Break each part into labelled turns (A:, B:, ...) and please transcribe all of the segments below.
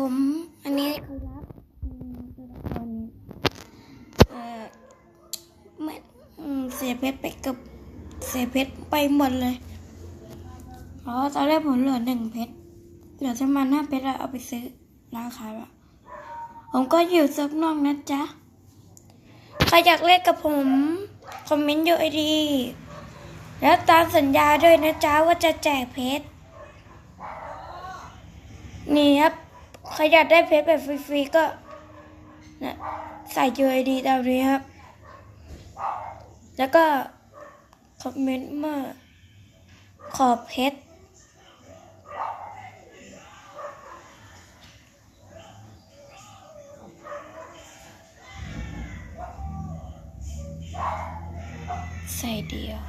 A: ผม อันนี้คือรับตัวละครเอ่อไม่อเสียเพชรไปกับเสียเพชรไปหมดเลยอ๋อตอนแรกผมเหลือหนึ่งเพชรเหลือประมาณห้าเพชรแล้วเอาไปซื้อร้านขายละผมก็อยู่ซิร์ฟนอกนะจ๊ะใครอยากเล่นกับผม คอมเมนต์อยู่ไอดี แล้วตามสัญญาด้วยนะจ๊ะว่าจะแจกเพชรนี่ครับ ใครอยากได้เพชรแบบฟรีๆก็นะใส่ยูไอดีตามนี้ครับ แล้วก็ คอมเมนต์มาขอเพชรใส่เดียว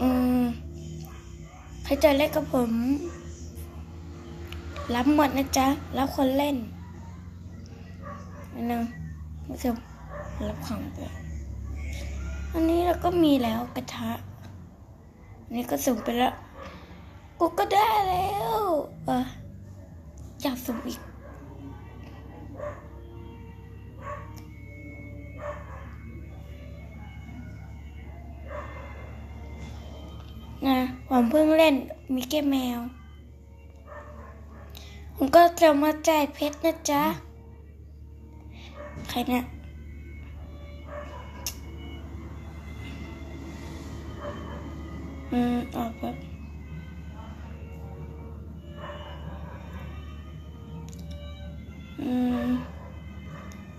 A: อืม ใครจะเล่นกับผม รับหมดนะจ๊ะ รับคนเล่นอันนึงก็คือรับของไปอันนี้เราก็มีแล้วกระทะอันนี้ก็สุ่มไปแล้ว กูก็ได้แล้ว เอออยากสุ่มอีก นะผมเพิ่งเล่นมิกเก้แมว ผมก็จะมาแจกเพชรนะจ๊ะ ใครเนี่ยอืมออกแบบอืม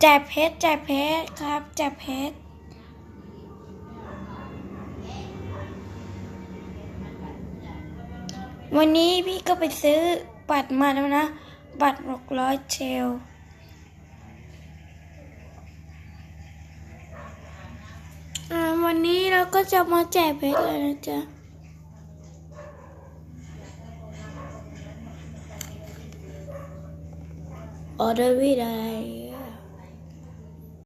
A: แจกเพชรแจกเพชรครับแจกเพชร วันนี้พี่ก็ไปซื้อบัตรมาแล้วนะ บัตรหกร้อยเชล วันนี้เราก็จะมาแจกเพชรเลยนะจ๊ะ ออเดอร์วิดอะไร